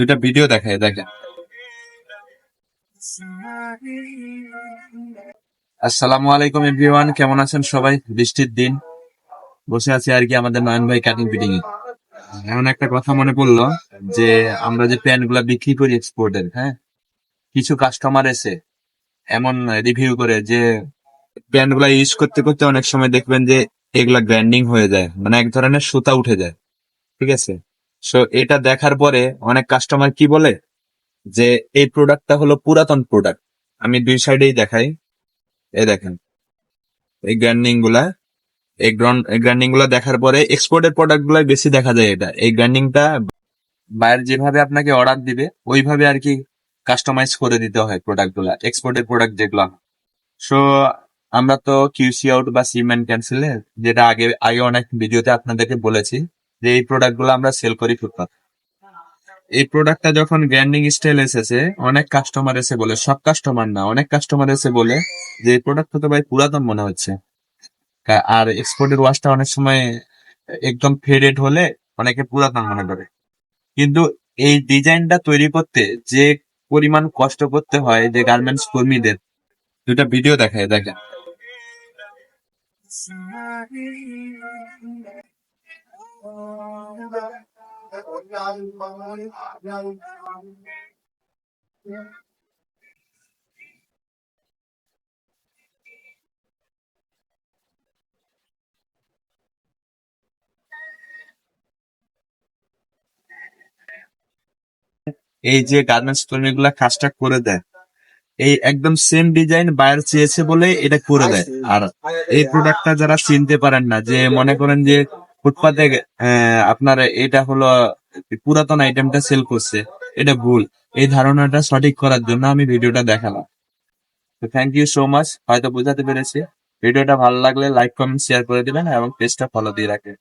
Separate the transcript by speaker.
Speaker 1: দুইটা ভিডিও দেখায়, দেখেন। আসসালামু আলাইকুম, এভরিওয়ান। কেমন আছেন সবাই? বৃষ্টির দিন। বসে আছি আর কি আমাদের নয়ন ভাই কাটিং ফিটিং এমন একটা কথা মনে পড়ল যে, আমরা যে প্যান্টগুলা বিক্রি করি এক্সপোর্টের হ্যাঁ? কিছু কাস্টমার এসে এমন রিভিউ করে যে প্যান্টগুলা ইউজ করতে করতে অনেক সময় দেখবেন যে, এগুলা গ্র্যান্ডিং হয়ে যায়। মানে এক ধরনের সুতা উঠে যায়। ঠিক আছে? সো এটা দেখার পরে অনেক কাস্টমার কি বলে? যে এই প্রোডাক্টটা হলো পুরাতন প্রোডাক্ট আমি দুই সাইডেই দেখাই। এই দেখেন। এই গ্র্যান্ডিংগুলা এই গ্র্যান্ডিংগুলা দেখার পরে এক্সপোর্টের প্রোডাক্ট গুলাই বেশি দেখা যায় এটা। এই গ্র্যান্ডিংটা বাইরে যেভাবে আপনাকে অর্ডার দিবে, ওইভাবে আর কি কাস্টমাইজ করে দিতে হয় প্রোডাক্টগুলা এক্সপোর্টের প্রোডাক্ট যেগুলো। সো আমরা তো কিউসি আউট বা সিমেন্ট ক্যান্সেলে যেটা আগে আগে অনেক ভিডিওতে আপনাদেরকে বলেছি যে এই প্রোডাক্টগুলো আমরা সেল করি ফুটপাথ এই প্রোডাক্টটা যখন গ্র্যান্ডিং স্টাইল এসেছে, অনেক কাস্টমার এসে বলে, সব কাস্টমার না, অনেক কাস্টমার এসে বলে যে, এই প্রোডাক্ট তো ভাই পুরাতন মনে হচ্ছে। আর এক্সপোর্টের ওয়াশটা অনেক সময় একদম ফেডেড হলে অনেকে পুরাতন মনে করে। কিন্তু এই ডিজাইনটা তৈরি করতে যে পরিমাণ কষ্ট করতে হয়, যে গার্মেন্টস কর্মীদের দুটা ভিডিও দেখায়, দেখেন। এই যে গার্মেন্টস কর্মীগুলা কাজটা করে দেয়, এই একদম সেম ডিজাইন বায়ার চেয়েছে বলে এটা করে দেয়। আর এই প্রোডাক্টটা যারা চিনতে পারেন না, যে মনে করেন যে ফুটপাতে আপনার এটা হলো পুরাতন আইটেমটা সেল করছে। এটা ভুল। এই ধারণাটা সঠিক করার জন্য আমি ভিডিওটা দেখালাম। তো থ্যাংক ইউ সো মাচ হয়তো বোঝাতে পেরেছি। ভিডিওটা ভালো লাগলে লাইক কমেন্ট শেয়ার করে দিবেন এবং পেজটা ফলো দিয়ে রাখেন